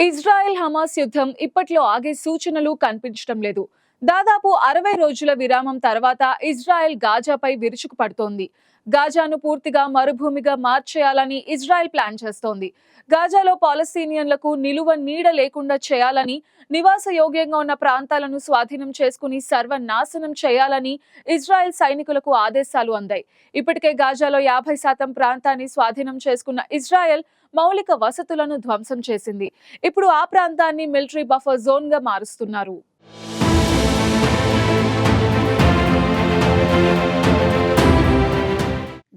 Israel Hamas యుద్ధం ఇప్పట్లో ఆగే సూచనలు కనిపించడం లేదు. దాదాపు అరవై రోజుల విరామం తర్వాత ఇజ్రాయెల్ గాజాపై విరుచుకు పడుతోంది. గాజాను పూర్తిగా మరుభూమిగా మార్చేయాలని ఇజ్రాయెల్ ప్లాన్ చేస్తోంది. గాజాలో పాలస్తీనియన్లకు నిలువ నీడ లేకుండా చేయాలని నివాస యోగ్యంగా ఉన్న ప్రాంతాలను స్వాధీనం చేసుకుని సర్వనాశనం చేయాలని ఇజ్రాయెల్ సైనికులకు ఆదేశాలు అందాయి. ఇప్పటికే గాజాలో యాభై శాతం ప్రాంతాన్ని స్వాధీనం చేసుకున్న ఇజ్రాయెల్ మౌలిక వసతులను ధ్వంసం చేసింది. ఇప్పుడు ఆ ప్రాంతాన్ని మిలిటరీ బఫర్ జోన్గా మారుస్తున్నారు.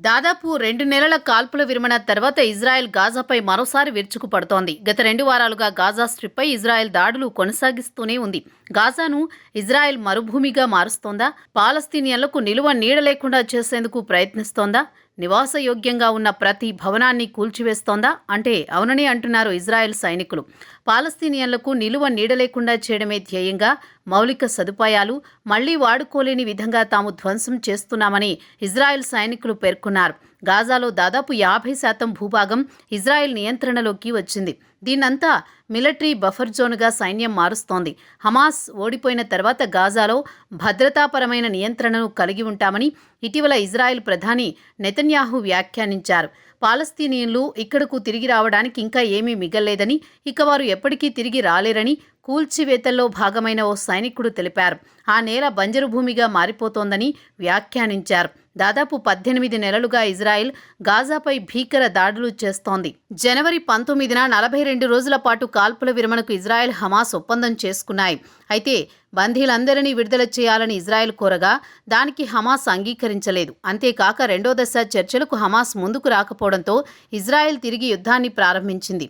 దాదాపు రెండు నెలల కాల్పుల విరమణ తర్వాత ఇజ్రాయెల్ గాజాపై మరోసారి విరుచుకుపడుతోంది. గత రెండు వారాలుగా గాజా స్ట్రిప్పై ఇజ్రాయెల్ దాడులు కొనసాగిస్తూనే ఉంది. గాజాను ఇజ్రాయెల్ మరుభూమిగా మారుస్తోందా? పాలస్తీనియన్లకు నిలువ నీడ లేకుండా చేసేందుకు ప్రయత్నిస్తోందా? నివాసయోగ్యంగా ఉన్న ప్రతి భవనాన్ని కూల్చివేస్తోందా? అంటే అవునని అంటున్నారు ఇజ్రాయెల్ సైనికులు. పాలస్తీనియన్లకు నిలువ నీడ లేకుండా చేయడమే ధ్యేయంగా మౌలిక సదుపాయాలు మళ్ళీ వాడుకోలేని విధంగా తాము ధ్వంసం చేస్తున్నామని ఇజ్రాయెల్ సైనికులు పేర్కొన్నారు. గాజాలో దాదాపు యాభై శాతం భూభాగం ఇజ్రాయెల్ నియంత్రణలోకి వచ్చింది. దీన్నంతా మిలిటరీ బఫర్ జోన్గా సైన్యం మారుస్తోంది. హమాస్ ఓడిపోయిన తర్వాత గాజాలో భద్రతాపరమైన నియంత్రణను కలిగి ఉంటామని ఇటీవల ఇజ్రాయెల్ ప్రధాని నెతన్యాహు వ్యాఖ్యానించారు. పాలస్తీనియన్లు ఇక్కడకు తిరిగి రావడానికి ఇంకా ఏమీ మిగల్లేదని ఇక వారు ఎప్పటికీ తిరిగి రాలేరని కూల్చివేతల్లో భాగమైన ఓ సైనికుడు తెలిపారు. ఆ నేల బంజరు భూమిగా మారిపోతోందని వ్యాఖ్యానించారు. దాదాపు పద్దెనిమిది నెలలుగా ఇజ్రాయెల్ గాజాపై భీకర దాడులు చేస్తోంది. జనవరి పంతొమ్మిదిన నలభై రెండు రోజుల పాటు కాల్పుల విరమణకు ఇజ్రాయెల్ హమాస్ ఒప్పందం చేసుకున్నాయి. అయితే బందీలందరినీ విడుదల చేయాలని ఇజ్రాయెల్ కోరగా దానికి హమాస్ అంగీకరించలేదు. అంతేకాక రెండో దశ చర్చలకు హమాస్ ముందుకు రాకపోవడంతో ఇజ్రాయెల్ తిరిగి యుద్ధాన్ని ప్రారంభించింది.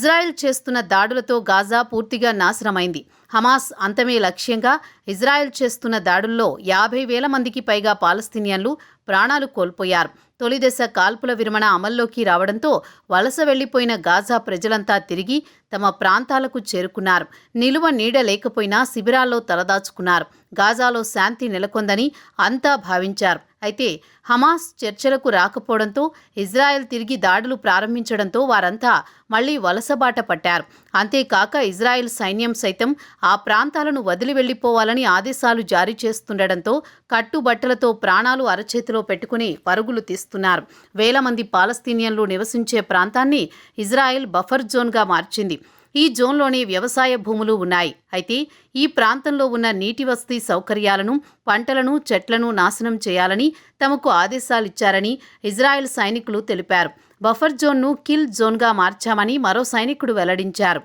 ఇజ్రాయెల్ చేస్తున్న దాడులతో గాజా పూర్తిగా నాశనమైంది. హమాస్ అంతమే లక్ష్యంగా ఇజ్రాయెల్ చేస్తున్న దాడుల్లో యాభై వేల మందికి పైగా పాలస్తీనియన్లు ప్రాణాలు కోల్పోయారు. తొలి దశ కాల్పుల విరమణ అమల్లోకి రావడంతో వలస వెళ్ళిపోయిన గాజా ప్రజలంతా తిరిగి తమ ప్రాంతాలకు చేరుకున్నారు. నిలువ నీడ లేకపోయినా శిబిరాల్లో తలదాచుకున్నారు. గాజాలో శాంతి నెలకొందని అంతా భావించారు. అయితే హమాస్ చర్చలకు రాకపోవడంతో ఇజ్రాయెల్ తిరిగి దాడులు ప్రారంభించడంతో వారంతా మళ్ళీ వలసబాట పట్టారు. అంతేకాక ఇజ్రాయెల్ సైన్యం సైతం ఆ ప్రాంతాలను వదిలి వెళ్ళిపోవాలని ఆదేశాలు జారీ చేస్తుండటంతో కట్టుబట్టలతో ప్రాణాలు అరచేతిలో పెట్టుకుని పరుగులు తీస్తున్నారు. వేల మంది పాలస్తీనియన్లు నివసించే ప్రాంతాన్ని ఇజ్రాయెల్ బఫర్ జోన్గా మార్చింది. ఈ జోన్లోనే వ్యవసాయ భూములు ఉన్నాయి. అయితే ఈ ప్రాంతంలో ఉన్న నీటి వసతి సౌకర్యాలను పంటలను చెట్లను నాశనం చేయాలని తమకు ఆదేశాలిచ్చారని ఇజ్రాయెల్ సైనికులు తెలిపారు. బఫర్ జోన్ను కిల్ జోన్గా మార్చామని మరో సైనికుడు వెల్లడించారు.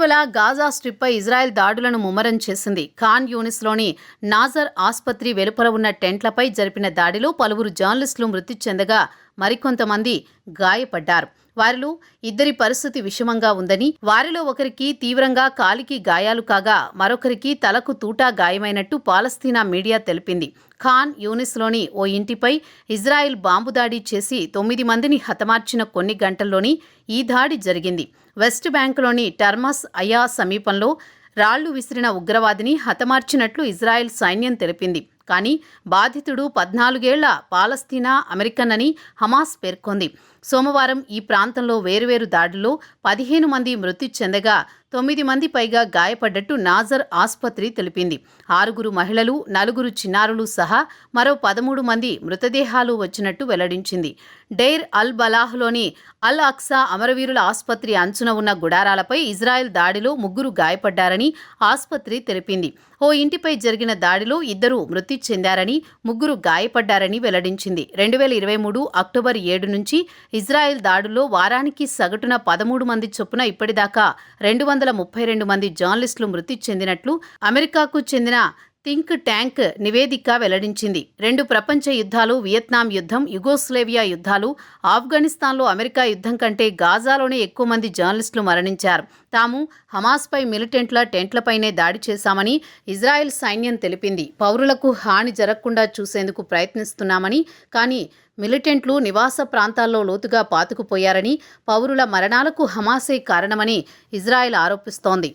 ఇటీవల గాజా స్ట్రిప్పై ఇజ్రాయెల్ దాడులను ముమ్మరం చేసింది. ఖాన్ యూనిస్లోని నాజర్ ఆసుపత్రి వెలుపల ఉన్న టెంట్లపై జరిపిన దాడిలో పలువురు జర్నలిస్టులు మృతి చెందగా మరికొంతమంది గాయపడ్డారు. వారిలో ఇద్దరి పరిస్థితి విషమంగా ఉందని వారిలో ఒకరికి తీవ్రంగా కాలికి గాయాలు కాగా మరొకరికి తలకు తూటా గాయమైనట్టు పాలస్తీనా మీడియా తెలిపింది. ఖాన్ యూనిస్లోని ఓ ఇంటిపై ఇజ్రాయెల్ బాంబు దాడి చేసి తొమ్మిది మందిని హతమార్చిన కొన్ని గంటల్లోని ఈ దాడి జరిగింది. వెస్ట్ బ్యాంకులోని టర్మస్ అయా సమీపంలో రాళ్ళు విసిరిన ఉగ్రవాదిని హతమార్చినట్లు ఇజ్రాయెల్ సైన్యం తెలిపింది. కానీ బాధితుడు పద్నాలుగేళ్ళ పాలస్తీనా అమెరికన్ అని హమాస్ పేర్కొంది. సోమవారం ఈ ప్రాంతంలో వేరువేరు దాడుల్లో పదిహేను మంది మృతి చెందగా తొమ్మిది మంది పైగా గాయపడ్డట్టు నాజర్ ఆసుపత్రి తెలిపింది. ఆరుగురు మహిళలు నలుగురు చిన్నారులు సహా మరో పదమూడు మంది మృతదేహాలు వచ్చినట్టు వెల్లడించింది. డైర్ అల్ బలాహ్లోని అల్ అక్సా అమరవీరుల ఆసుపత్రి అంచున ఉన్న గుడారాలపై ఇజ్రాయెల్ దాడిలో ముగ్గురు గాయపడ్డారని ఆసుపత్రి తెలిపింది. ఓ ఇంటిపై జరిగిన దాడిలో ఇద్దరు మృతి చెందారని ముగ్గురు గాయపడ్డారని వెల్లడించింది. రెండు వేల ఇరవై మూడు అక్టోబర్ ఏడు నుంచి ఇజ్రాయెల్ దాడుల్లో వారానికి సగటున పదమూడు మంది చొప్పున ఇప్పటిదాకా రెండు వందల ముప్పై రెండు మంది జర్నలిస్టులు మృతి చెందినట్లు అమెరికాకు చెందిన థింక్ ట్యాంక్ నివేదిక వెల్లడించింది. రెండు ప్రపంచ యుద్ధాలు వియత్నాం యుద్ధం యుగోస్లేవియా యుద్ధాలు ఆఫ్ఘనిస్తాన్లో అమెరికా యుద్ధం కంటే గాజాలోనే ఎక్కువ మంది జర్నలిస్టులు మరణించారు. తాము హమాస్పై మిలిటెంట్ల టెంట్లపైనే దాడి చేశామని ఇజ్రాయెల్ సైన్యం తెలిపింది. పౌరులకు హాని జరగకుండా చూసేందుకు ప్రయత్నిస్తున్నామని కానీ మిలిటెంట్లు నివాస ప్రాంతాల్లో లోతుగా పాతుకుపోయారని పౌరుల మరణాలకు హమాసే కారణమని ఇజ్రాయెల్ ఆరోపిస్తోంది.